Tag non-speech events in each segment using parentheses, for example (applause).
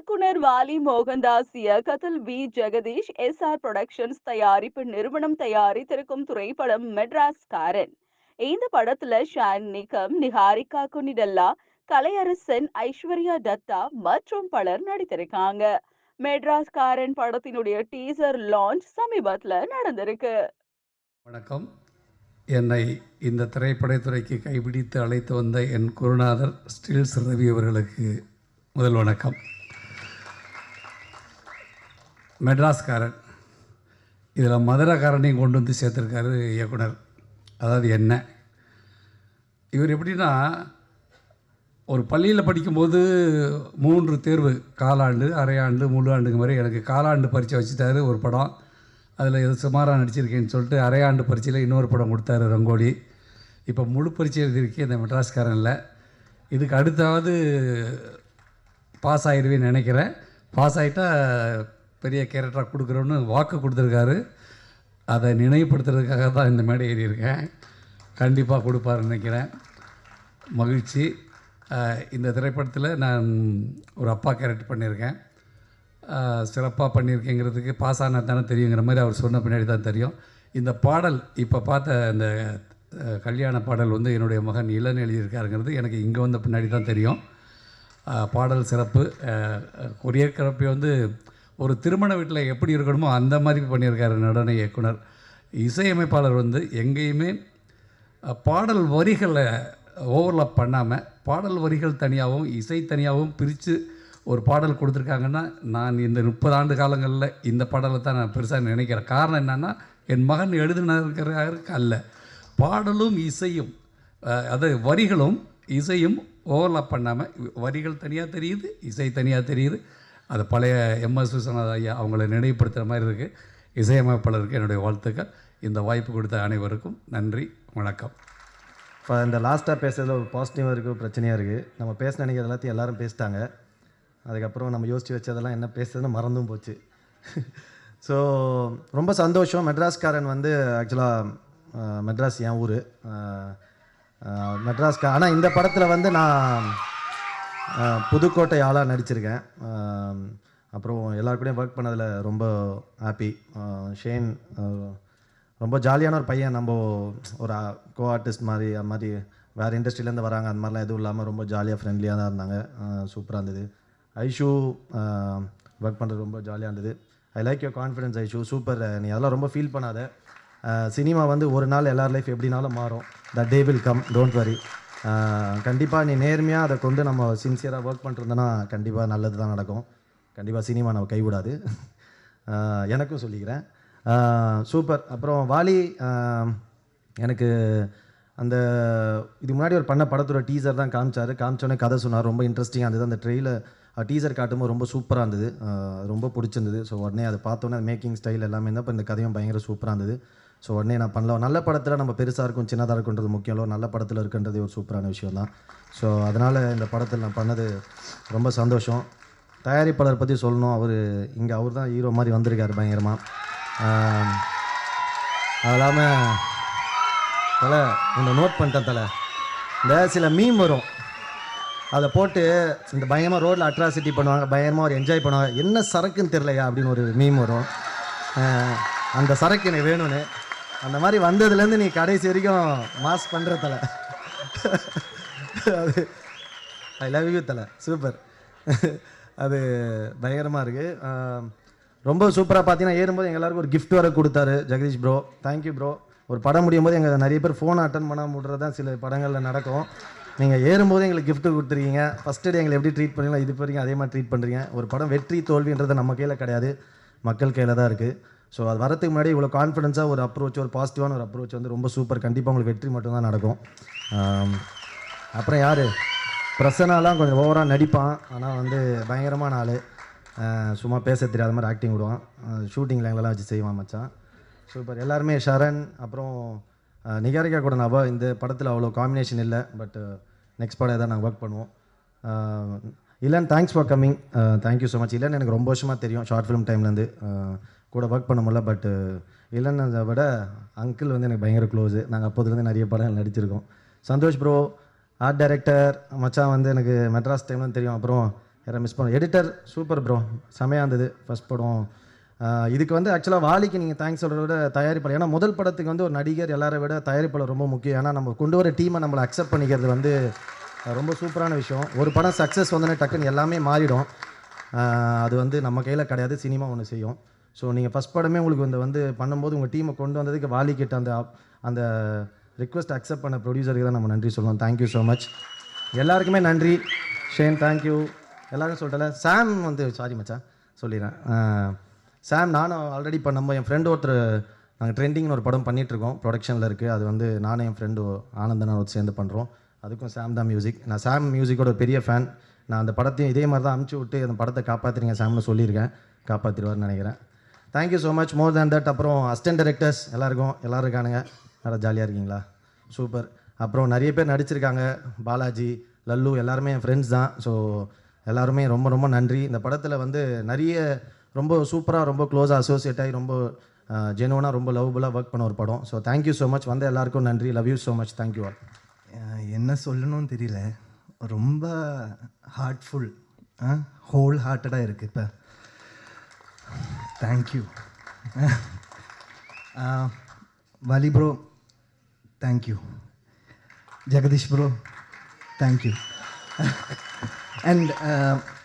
இயக்குனர் வாலி மோகன்தாஸ் இயக்கத்தில் V. Jagadish S. R. Productions தயாரிப்பு நிறுவனம் தயாரித்திருக்கும் திரைப்படம் மெட்ராஸ் காரன் இந்த படத்துல ஷான் நிகம் நிஹாரிகா குனிடல்லா கலையரசன் ஐஸ்வர்யா தத்தா மற்றும் பலர் நடித்திருக்காங்க. மெட்ராஸ் காரன் படத்தினுடைய டீசர் லான்ச் சமீபத்தில் நடந்திருக்கு. வணக்கம். என்னை இந்த திரைப்படத்துறைக்கு கைபிடித்து அழைத்து வந்த என் குருநாதர் ஸ்டீல்ஸ் ரவி அவர்களுக்கு முதல் வணக்கம். மெட்ராஸ்காரன் இதில் மதுரைக்காரனையும் கொண்டு வந்து சேர்த்துருக்காரு இயக்குனர். அதாவது என்ன? இவர் எப்படின்னா ஒரு பள்ளியில் படிக்கும்போது மூன்று தேர்வு காலாண்டு அரையாண்டு முழு ஆண்டுக்கு மாதிரி எனக்கு காலாண்டு பரீட்சை வச்சுட்டாரு ஒரு படம். அதில் எது சுமாராக நடிச்சிருக்கேன்னு சொல்லிட்டு அரையாண்டு பரீட்சையில் இன்னொரு படம் கொடுத்தாரு ரங்கோலி. இப்போ முழு பரீட்சை எழுதியிருக்கேன் இந்த மெட்ராஸ்காரனில். இதுக்கு அடுத்தாவது பாஸ் ஆயிடுவேன்னு நினைக்கிறேன். பாஸ் ஆகிட்டால் பெரிய கேரக்டராக கொடுக்குறோன்னு வாக்கு கொடுத்துருக்காரு. அதை நினைவுபடுத்துறதுக்காக தான் இந்த மேடை ஏறியிருக்கேன். கண்டிப்பாக கொடுப்பாருன்னு நினைக்கிறேன். மகிழ்ச்சி. இந்த திரைப்படத்தில் நான் ஒரு அப்பா கேரக்டர் பண்ணியிருக்கேன். சிறப்பாக பண்ணியிருக்கேங்கிறதுக்கு பாஸ் ஆனால் தானே தெரியுங்கிற மாதிரி அவர் சொன்ன பின்னாடி தான் தெரியும். இந்த பாடல் இப்போ பார்த்த இந்த கல்யாண பாடல் வந்து என்னுடைய மகன் இளன் எழுதியிருக்காருங்கிறது எனக்கு இங்கே வந்த பின்னாடி தான் தெரியும். பாடல் சிறப்பு. கொரியர் கொரியர்கிராஃபி வந்து ஒரு திருமண வீட்டில் எப்படி இருக்கணுமோ அந்த மாதிரி பண்ணியிருக்காரு நடன இயக்குனர். இசையமைப்பாளர் வந்து எங்கேயுமே பாடல் வரிகளை ஓவர்லாப் பண்ணாமல் பாடல் வரிகள் தனியாகவும் இசை தனியாகவும் பிரித்து ஒரு பாடல் கொடுத்துருக்காங்கன்னா நான் இந்த முப்பது ஆண்டு காலங்களில் இந்த பாடலை தான் நான் பெருசாக நினைக்கிறேன். காரணம் என்னென்னா என் மகன் எழுதினருக்கு அல்ல. பாடலும் இசையும் அது வரிகளும் இசையும் ஓவர்லாப் பண்ணாமல் வரிகள் தனியாக தெரியுது இசை தனியாக தெரியுது அந்த பழைய எம்எஸ் விஸ்வநாத ஐயா அவங்கள நினைவுபடுத்துகிற மாதிரி இருக்குது இசையமைப்பாளருக்கு என்னுடைய வாழ்த்துக்கள். இந்த வாய்ப்பு கொடுத்த அனைவருக்கும் நன்றி வணக்கம். இப்போ இந்த லாஸ்ட்டாக பேசுகிறது ஒரு பாசிட்டிவாக இருக்குது ஒரு பிரச்சனையாக இருக்குது நம்ம பேச நினைக்கிறது எல்லாத்தையும் எல்லாரும் பேசிட்டாங்க. அதுக்கப்புறம் நம்ம யோசித்து வச்சதெல்லாம் என்ன பேசுறதுன்னு மறந்தும் போச்சு. ஸோ ரொம்ப சந்தோஷம். மெட்ராஸ்காரன் வந்து ஆக்சுவலாக மெட்ராஸ் என் ஊர். மெட்ராஸ்கா ஆனால் இந்த படத்தில் வந்து நான் புதுக்கோட்டை ஆளாக நடிச்சிருக்கேன். அப்புறம் எல்லாருக்கூடையும் கூடயும் ஒர்க் பண்ணதில் ரொம்ப ஹாப்பி ஷேன் ரொம்ப ஜாலியான ஒரு பையன். நம்ம ஒரு கோ ஆர்டிஸ்ட் மாதிரி அது மாதிரி வேறு இண்டஸ்ட்ரியிலேருந்து வராங்க. அந்த மாதிரிலாம் எதுவும் இல்லாமல் ரொம்ப ஜாலியாக ஃப்ரெண்ட்லியாக தான் இருந்தாங்க. சூப்பராக இருந்தது. ஐஷு ஒர்க் பண்ணுறது ரொம்ப ஜாலியாக இருந்தது. I like your confidence Aishu. Super நீ அதெல்லாம் ரொம்ப ஃபீல் பண்ணாத. சினிமா வந்து ஒரு நாள் எல்லார் லைஃப் எப்படினாலும் மாறும். The day will come don't worry கண்டிப்பாக நீ நேர்மையாக அதை கொண்டு நம்ம சின்சியராக ஒர்க் பண்ணிருந்தோன்னா கண்டிப்பாக நல்லது தான் நடக்கும். கண்டிப்பாக சினிமா நம்ம கைவிடாது. எனக்கும் சொல்லிக்கிறேன். சூப்பர் அப்புறம் வாலி எனக்கு அந்த இதுக்கு முன்னாடி ஒரு பண்ண படத்தோட டீசர் தான் காமிச்சார். காமிச்சோடனே கதை சொன்னார். ரொம்ப இன்ட்ரெஸ்டிங்காக இருந்தது. அந்த ட்ரெயில டீசர் காட்டும்போது ரொம்ப சூப்பராக இருந்தது. ரொம்ப பிடிச்சிருந்தது. ஸோ உடனே அதை பார்த்தோன்னே மேக்கிங் ஸ்டைல் எல்லாமே இருந்தால் இப்போ இந்த கதையும் பயங்கர சூப்பராக இருந்தது. ஸோ உடனே நான் பண்ணலாம்? நல்ல படத்தில் நம்ம பெருசாக இருக்கும் சின்னதாக இருக்குன்றது முக்கியம் இல்லை. நல்ல படத்தில் இருக்குன்றது ஒரு சூப்பரான விஷயம் தான் ஸோ அதனால் இந்த படத்தில் நான் பண்ணது ரொம்ப சந்தோஷம். தயாரிப்பாளர் பற்றி சொல்லணும். அவர் இங்கே அவர் தான் ஹீரோ மாதிரி வந்திருக்கார் பயங்கரமாக அது இல்லாமல் தலை இந்த நோட் பண்ணிட்டேன் தலை. இந்த சில மீம் வரும். அதை போட்டு இந்த பயங்கரமாக ரோட்டில் அட்ராசிட்டி பண்ணுவாங்க பயங்கரமாக ஒரு என்ஜாய் பண்ணுவாங்க. என்ன சரக்குன்னு தெரிலையா அப்படின்னு ஒரு மீம் வரும். அந்த சரக்கு எனக்கு வேணும்னு. அந்த மாதிரி வந்ததுலேருந்து நீ கடைசி வரைக்கும் மாஸ் பண்ணுற தலை. அது ஐ லவ் யூ தலை. சூப்பர் அது பயங்கரமாக இருக்குது ரொம்ப சூப்பராக பார்த்தீங்கன்னா ஏறும்போது எல்லாருக்கும் ஒரு கிஃப்ட் வர கொடுத்தாரு ஜெகதீஷ் ப்ரோ தேங்க்யூ ப்ரோ ஒரு படம் முடியும் போது எங்கள் நிறைய பேர் ஃபோன் அட்டன் பண்ணாமல் விட்றது தான் சில படங்களில் நடக்கும். நீங்கள் ஏறும்போது எங்களுக்கு கிஃப்ட்டு கொடுத்துருக்கீங்க. ஃபஸ்ட்டு டே எங்களை எப்படி ட்ரீட் பண்ணீங்களோ இது வரைக்கும் அதே மாதிரி ட்ரீட் பண்ணுறீங்க ஒரு படம் வெற்றி தோல்வின்றது நம்ம கையில் கிடையாது. மக்கள் கையில் தான் இருக்குது ஸோ அது வரதுக்கு முன்னாடி இவ்வளோ கான்ஃபிடென்ஸாக ஒரு அப்ரோச் ஒரு பாசிட்டிவான ஒரு அப்ரோச் வந்து ரொம்ப சூப்பர் கண்டிப்பாக உங்களுக்கு வெற்றி மட்டும்தான் நடக்கும். அப்புறம் யார்? பிரசனாலாம் கொஞ்சம் ஓவராக நடிப்பான். ஆனால் வந்து பயங்கரமான ஆள். சும்மா பேச தெரியாத மாதிரி ஆக்டிங் விடுவான். ஷூட்டிங் லைன்லலாம் வச்சு செய்வான் மச்சான். சூப்பர் எல்லாருமே ஷரண் அப்புறம் நிகாரிகா கூட நான் இந்த படத்தில் அவ்வளோ காம்பினேஷன் இல்லை. பட் நெக்ஸ்ட் படம் எதாவது நாங்கள் ஒர்க் பண்ணுவோம். அஹ், thanks for coming thank you so much Ilan எனக்கு ரொம்ப வருஷமாக தெரியும். ஷார்ட் ஃபிலிம் டைம்லேருந்து கூட ஒர்க் பண்ண முடியல பட்டு இல்லைன்னதை விட அங்கிள் வந்து எனக்கு பயங்கர க்ளோஸு நாங்கள் அப்போதுலேருந்து நிறைய படங்கள் நடிச்சிருக்கோம். சந்தோஷ் ப்ரோ ஆர்ட் டைரக்டர் மச்சான் வந்து எனக்கு மெட்ராஸ் டைம்லாம் தெரியும். அப்புறம் யாரை மிஸ் பண்ண எடிட்டர் சூப்பர் ப்ரோ செமையாக இருந்தது ஃபஸ்ட் படம். இதுக்கு வந்து ஆக்சுவலாக வாலிக்கு நீங்கள் தேங்க்ஸ் சொல்கிறத விட தயாரிப்பாளர். ஏன்னா முதல் படத்துக்கு வந்து ஒரு நடிகர் எல்லாரை விட தயாரிப்பாளர் ரொம்ப முக்கியம். ஏன்னா நம்ம கொண்டு வர டீமை நம்மளை அக்செப்ட் பண்ணிக்கிறது வந்து ரொம்ப சூப்பரான விஷயம். ஒரு படம் சக்ஸஸ் வந்தோடனே டக்குன்னு எல்லாமே மாறிடும். அது வந்து நம்ம கையில் கிடையாது சினிமா ஒன்று செய்யும். ஸோ நீங்கள் ஃபஸ்ட் படமே உங்களுக்கு இந்த வந்து பண்ணும்போது உங்கள் டீமை கொண்டு வந்ததுக்கு வாலிக்கிட்ட அந்த அந்த ரிக்வஸ்ட் அக்செப்ட் பண்ண ப்ரொடியூசருக்கு தான் நம்ம நன்றி சொல்லணும் தேங்க்யூ ஸோ மச் எல்லாருக்குமே நன்றி. ஷேன் தேங்க்யூ எல்லாரும் சொல்லிட்டல சாம் வந்து சாரி மச்சான் சொல்லிடுறேன். சாம் நானும் ஆல்ரெடி இப்போ நம்ம என் ஃப்ரெண்டு ஒருத்தர் நாங்கள் ட்ரெண்டிங்னு ஒரு படம் பண்ணிகிட்ருக்கோம் ப்ரொடக்ஷனில் இருக்குது அது வந்து நானும் என் ஃப்ரெண்டு ஆனந்தன் ஒரு சேர்ந்து பண்ணுறோம் அதுக்கும் சாம் தான் மியூசிக் நான் சாம் மியூசிக்கோட ஒரு பெரிய ஃபேன் நான் அந்த படத்தையும் இதே மாதிரி தான் அமுச்சு விட்டு அந்த படத்தை காப்பாற்றுறீங்க சாம்னு சொல்லியிருக்கேன். காப்பாற்றிடுவார்னு நினைக்கிறேன். Thank you so much more than that அப்புறம் அசிஸ்டன்ட் டேரக்டர்ஸ் எல்லாருக்கும் எல்லோரும் இருக்கானுங்க. நல்லா ஜாலியாக இருக்கீங்களா? சூப்பர் அப்புறம் நிறைய பேர் நடிச்சிருக்காங்க. பாலாஜி லல்லு எல்லாருமே என் ஃப்ரெண்ட்ஸ் தான். ஸோ எல்லாருமே ரொம்ப ரொம்ப நன்றி. இந்த படத்தில் வந்து நிறைய ரொம்ப சூப்பராக ரொம்ப க்ளோஸாக அசோசியேட் ஆகி ரொம்ப ஜெனுவனாக ரொம்ப லவ்வபுளாக ஒர்க் பண்ண ஒரு படம். ஸோ தேங்க்யூ ஸோ மச் வந்த எல்லாருக்கும் நன்றி. Love you so much thank you all என்ன சொல்லணும்னு தெரியல. ரொம்ப ஹார்ட்ஃபுல் ஹோல் ஹார்ட்டடாக இருக்குது இப்போ. Thank you Vali bro thank you Jagadish bro thank you and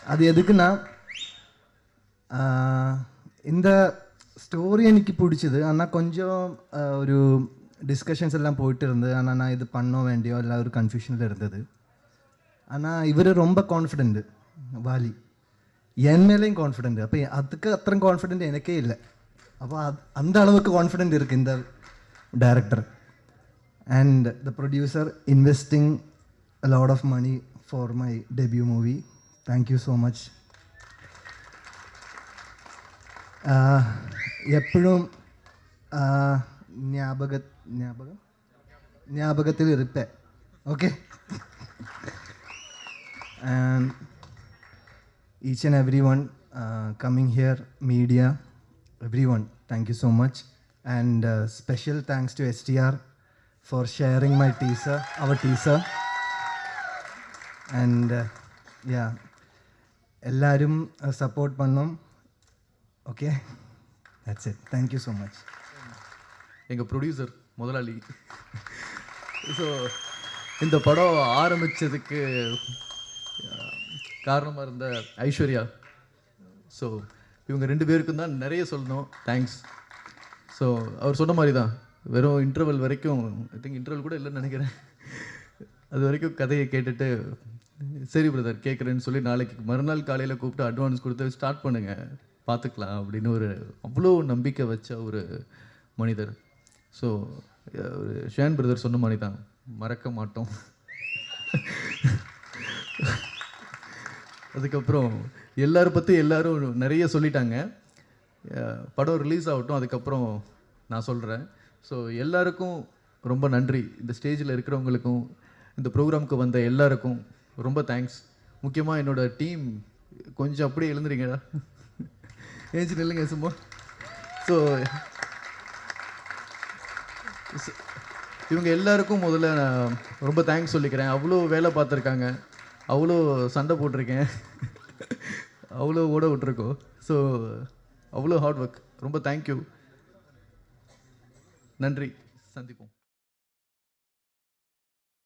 அது எதுக்குன்னா ஆஹ் இந்த ஸ்டோரி எனக்கு பிடிச்சது ஆனால் கொஞ்சம் ஆஹ் ஒரு டிஸ்கஷன்ஸ் எல்லாம் போயிட்டு இருந்து ஆனால் நான் இது பண்ணோ வேண்டியோ எல்லாம் ஒரு கன்ஃபியூஷனில் இருந்தது ஆனால் இவர் ரொம்ப கான்ஃபிடென்ட் வாலி என் மேலேயும் கான்ஃபிடென்ட் அப்போ அதுக்கு அத்தனை கான்ஃபிடென்ட் எனக்கே இல்லை அப்போ அது அந்த அளவுக்கு கான்ஃபிடென்ட் இருக்குது இந்த director and the producer investing a lot of money for my debut movie thank you so much എപ്പോഴും ജ്ഞാപക ജ്ഞാപകം ജ്ഞാപകത്തിൽ ഇരുപ്പേ okay and (laughs) each and everyone uh, coming here media everyone thank you so much and uh, special thanks to str for sharing my teaser our teaser and uh, yeah എല്ലാവരും support பண்ணும் okay that's it thank you so much எங்கள் producer முதலாளி so இந்த படம் ஆரம்பித்ததுக்கு காரணமாக இருந்த Aishwarya. So இவங்க ரெண்டு பேருக்கும் தான் நிறைய சொல்லணும். தேங்க்ஸ் ஸோ அவர் சொன்ன மாதிரி தான் வெறும் இன்டர்வல் வரைக்கும் ஐ திங்க் இன்டர்வல் கூட இல்லைன்னு நினைக்கிறேன். அது வரைக்கும் கதையை கேட்டுட்டு சரி பிரதர் கேட்குறேன்னு சொல்லி நாளைக்கு மறுநாள் காலையில் கூப்பிட்டு அட்வான்ஸ் கொடுத்து ஸ்டார்ட் பண்ணுங்கள் பார்த்துக்கலாம் அப்படின்னு ஒரு அவ்வளோ நம்பிக்கை வச்ச ஒரு மனிதர். ஸோ ஒரு ஷேன் பிரதர் சொன்ன மாதிரி தான் மறக்க மாட்டோம். அதுக்கப்புறம் எல்லோரும் பற்றி எல்லாரும் நிறைய சொல்லிட்டாங்க. படம் ரிலீஸ் ஆகட்டும் அதுக்கப்புறம் நான் சொல்கிறேன் ஸோ எல்லாருக்கும் ரொம்ப நன்றி. இந்த ஸ்டேஜில் இருக்கிறவங்களுக்கும் இந்த ப்ரோக்ராமுக்கு வந்த எல்லாருக்கும் ரொம்ப தேங்க்ஸ் முக்கியமாக என்னோடய டீம் கொஞ்சம் அப்படியே எழுந்துறீங்கடா. ஏஞ்சி நில்லுங்க சும்மா. ஸோ இவங்க எல்லாருக்கும் முதல்ல நான் ரொம்ப தேங்க்ஸ் சொல்லிக்கிறேன். அவ்வளோ வேலை பார்த்துருக்காங்க. அவ்வளோ சண்டை போட்டிருக்கேன். அவ்வளோ ஓட விட்டுருக்கோம். ஸோ அவ்வளோ ஹார்ட் ஒர்க் ரொம்ப தேங்க்யூ நன்றி. சந்திப்போம்.